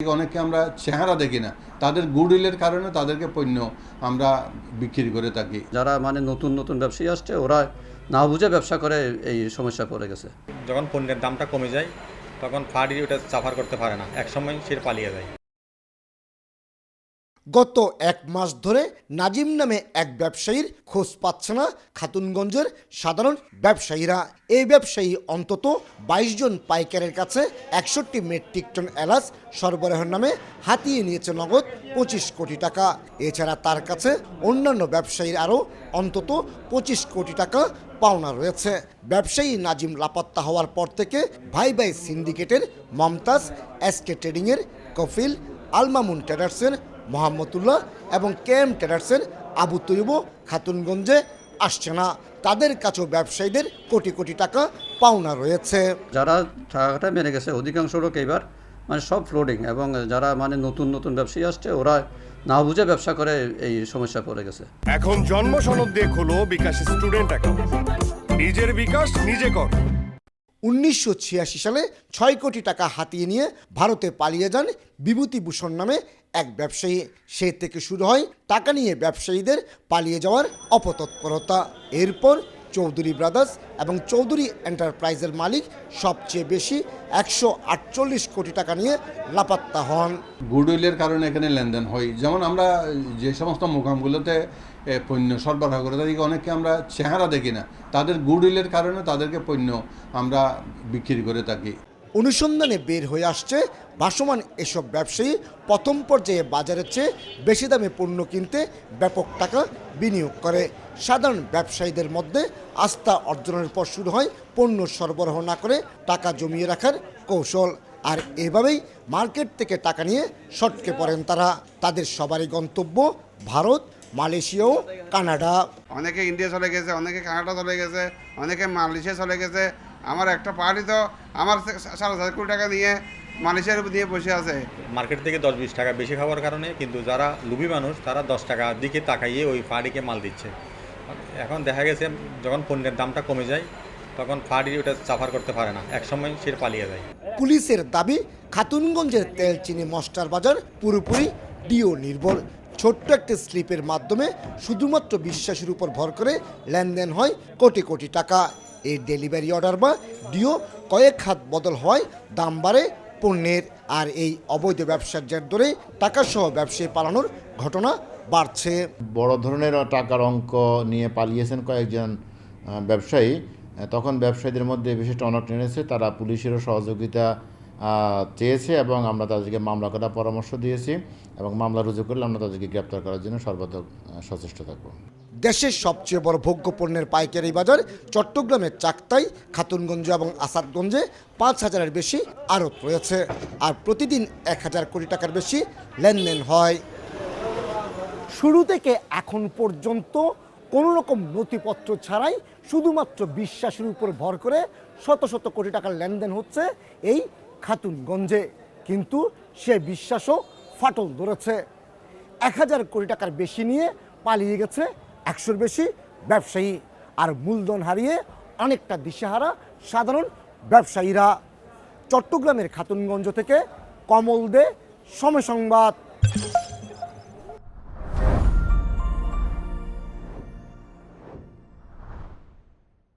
অনেককে আমরা চেহারা দেখি না। তাদের গুডউইলের কারণে তাদেরকে পণ্য আমরা বিক্রি করে থাকি। যারা মানে নতুন নতুন ব্যবসায়ী আসছে ওরা না বুঝে ব্যবসা করে এই সমস্যা পড়ে গেছে। যখন পণ্যের দামটা কমে যায় তখন ফাড়ি ওটা সাফার করতে পারে না। একসময় সে পালিয়ে যায়। গত এক মাস ধরে নাজিম নামে এক ব্যবসায়ীর খোঁজ পাচ্ছে না খাতুনগঞ্জের সাধারণ ব্যবসায়ীরা। এই ব্যবসায়ী অন্তত বাইশ জন পাইকারের কাছে একষট্টি মেট্রিক টন এলাচ সরবরাহের নামে হাতিয়ে নিয়েছে নগদ পঁচিশ কোটি টাকা। এছাড়া তার কাছে অন্যান্য ব্যবসায়ীর আরও অন্তত পঁচিশ কোটি টাকা পাওনা রয়েছে। ব্যবসায়ী নাজিম লাপাত্তা হওয়ার পর থেকে ভাই ভাই সিন্ডিকেটের মমতাজ এসকে ট্রেডিংয়ের কফিল, আলমামুন ট্রেডার্সের মোহাম্মতুল্লাহ এবং কে এম ট্রেডার্সের আবু তৈব খাতুনগঞ্জে আসছে না। তাদের কাছেও ব্যবসায়ীদের কোটি কোটি টাকা পাওনা রয়েছে। যারা টাকাটা মেরে গেছে অধিকাংশ লোক এবার মানে সব ফ্লোডিং এবং যারা মানে নতুন নতুন ব্যবসায়ী আসছে ওরা না বুঝে ব্যবসা করে এই সমস্যা পড়ে গেছে। এখন জন্ম সনদ দিয়ে খোলো বিকাশ স্টুডেন্ট অ্যাকাউন্ট। নিজের বিকাশ নিজে কর। উনিশশো ছিয়াশি সালে ছয় কোটি টাকা হাতিয়ে নিয়ে ভারতে পালিয়ে যান বিভূতিভূষণ নামে এক ব্যবসায়ী। সে থেকে শুরু হয় টাকা নিয়ে ব্যবসায়ীদের পালিয়ে যাওয়ার অপতৎপরতা। এরপর চৌধুরী ব্রাদার্স এবং চৌধুরী এন্টারপ্রাইজের মালিক সবচেয়ে বেশি একশো আটচল্লিশ কোটি টাকা নিয়ে লাপাত্তা হন। গুডউইলের কারণে এখানে লেনদেন হয়। যেমন আমরা যে সমস্ত মোকামগুলোতে পণ্য সরবরাহ করে। থাকি অনেককে আমরা চেহারা দেখি না। তাদের গুডউইলের কারণে তাদেরকে পণ্য আমরা বিক্রি করে থাকি। অনুসন্ধানে বের হয়ে আসছে, ভাসমান এসব ব্যবসায়ী প্রথম পর্যায়ে বাজারের চেয়ে বেশি দামে পণ্য কিনতে ব্যাপক টাকা বিনিয়োগ করে। সাধারণ ব্যবসায়ীদের মধ্যে আস্থা অর্জনের পর শুরু হয় পণ্য সরবরাহ না করে টাকা জমিয়ে রাখার কৌশল। আর এভাবেই মার্কেট থেকে টাকা নিয়ে সটকে পড়েন তারা। তাদের সবারই গন্তব্য ভারত মালয়েশিয়া ও কানাডা। অনেকে ইন্ডিয়া চলে গেছে অনেকে কানাডা চলে গেছে অনেকে মালয়েশিয়া চলে গেছে। আমার একটা পার্টি তো আমার সাড়ে চার কোটি টাকা নিয়ে মালয়েশিয়ার উপর দিয়ে বসে আছে। মার্কেট থেকে দশ বিশ টাকা বেশি খাওয়ার কারণে কিন্তু যারা লুবি মানুষ তারা দশ টাকার দিকে তাকাইয়ে ওই ফার্ডিকে মাল দিচ্ছে। এখন দেখা গেছে যখন পণ্যের দামটা কমে যায় তখন ফার্ডি ওটা সাফার করতে পারে না। একসময় সে পালিয়ে যায়। পুলিশের দাবি খাতুনগঞ্জের তেলচিনি মস্টার বাজার পুরোপুরি ডিও নির্ভর। ছোট্ট একটি স্লিপের মাধ্যমে শুধুমাত্র বিশ্বাসের উপর ভর করে লেনদেন হয় কোটি কোটি টাকা। এই ডেলিভারি অর্ডার বা ডিও কয়েক হাত বদল হয়, দাম বাড়ে পণ্যের। আর এই অবৈধ ব্যবসার জের ধরে টাকাসহ ব্যবসায়ী পালানোর ঘটনা বাড়ছে। বড় ধরনের টাকার অঙ্ক নিয়ে পালিয়েছেন কয়েকজন ব্যবসায়ী। তখন ব্যবসায়ীদের মধ্যে বিশিষ্ট অনেক টেনেছে তারা পুলিশেরও সহযোগিতা চেয়েছে এবং আমরা তাদেরকে মামলা করার পরামর্শ দিয়েছি এবং মামলা রুজু করলে আমরা তাদেরকে গ্রেপ্তার করার জন্য সর্বাত্মক আহ, সচেষ্ট থাকব। দেশের সবচেয়ে বড় ভোগ্য পণ্যের পাইকারি বাজার চট্টগ্রামের চাকতাই খাতুনগঞ্জ এবং আসাদগঞ্জে পাঁচ হাজারের বেশি আড়ত রয়েছে আর প্রতিদিন এক হাজার কোটি টাকার বেশি লেনদেন হয়। শুরু থেকে এখন পর্যন্ত কোনো রকম নথিপত্র ছাড়াই শুধুমাত্র বিশ্বাসের উপর ভর করে শত শত কোটি টাকার লেনদেন হচ্ছে এই খাতুনগঞ্জে, কিন্তু সে বিশ্বাসও ফাটল ধরেছে। এক হাজার কোটি টাকার বেশি নিয়ে পালিয়ে গেছে একশোর বেশি ব্যবসায়ী। আর মূলধন হারিয়ে অনেকটা দিশেহারা সাধারণ ব্যবসায়ীরা। চট্টগ্রামের খাতুনগঞ্জ থেকে কমল দে, সময় সংবাদ।